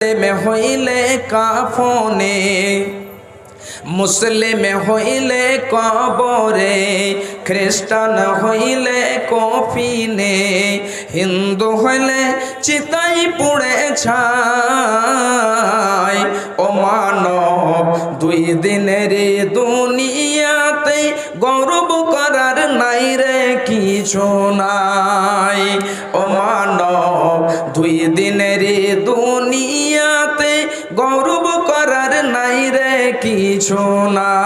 মে হইলে কাফনে, মুসলিম হইলে কবরে, খ্রিস্টান হইলে কফিনে, হিন্দু হইলে চিতাই পুড়ে ছাই। ও মানব, দুই দিনের দুনিয়াতে গৌরব করার নাই রে কিছু নাই। ও মানব, দুই দিনের দুনিয়াতে গৌরব করার নাই রে কিছু নাই।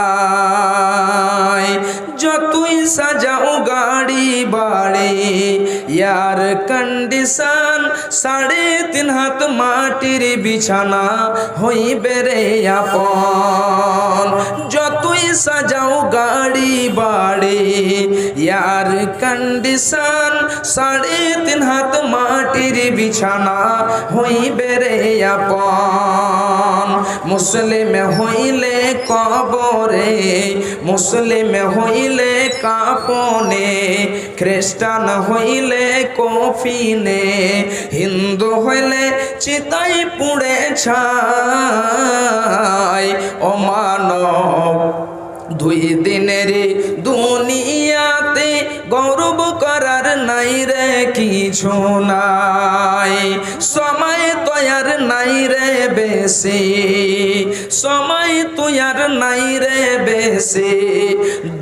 যতই সাজাও গাড়ি বাড়ি, ইয়ার কন্ডিশন সাড়ে তিন হাত মাটির বিছানা হইবে রে আপন। যতই সাজাও গাড়ি বাড়ি ইয়ার কন্ডিশন সাড়ে তিন হাত মাটির বিছানা হইবে রে আপন মুসলিম হইলে কবরে মুসলিম হইলে কাপনে খ্রিস্টান হইলে কফিনে হিন্দু হইলে চিতাই পুড়ে ছাই ও মানব দুই দিনের দুনিয়াতে গৌরব করার নাই রে কিছু নাই। সময় তৈয়ার নাই রে বেশি, সময় তৈয়ার নাই রে বেশি।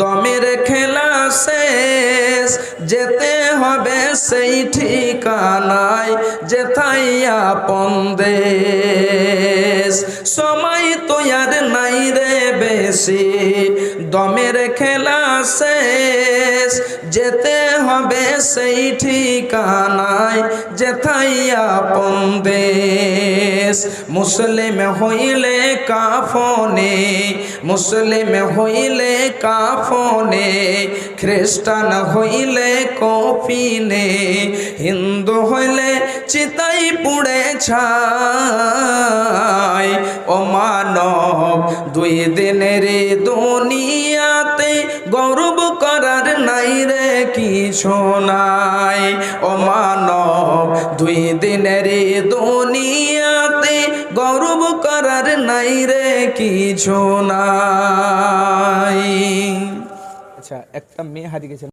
দমের খেলা শেষ, যেতে হবে সেই ঠিকানায় যেথাই আপন দেশ। সময় তৈয়ার নাই রে বেশি দমের খেলা শেষ যেতে হবে সেই ঠিকানায় যেথাই আপন দেশ মুসলিম হইলে কাফনে মুসলিম হইলে কাফনে খ্রিস্টান হইলে কফিনে হিন্দু হইলে চিতাই পুড়ে ছাই ও মানব দুই দিনের দুনিয়াতে গৌরব করার নাই রে কিছু নাই। ও মানব, দুই দিনের দুনিয়াতে গৌরব করার নাই রে কিছু নাই। আচ্ছা একটা মেয়ে হারিয়ে গেছে।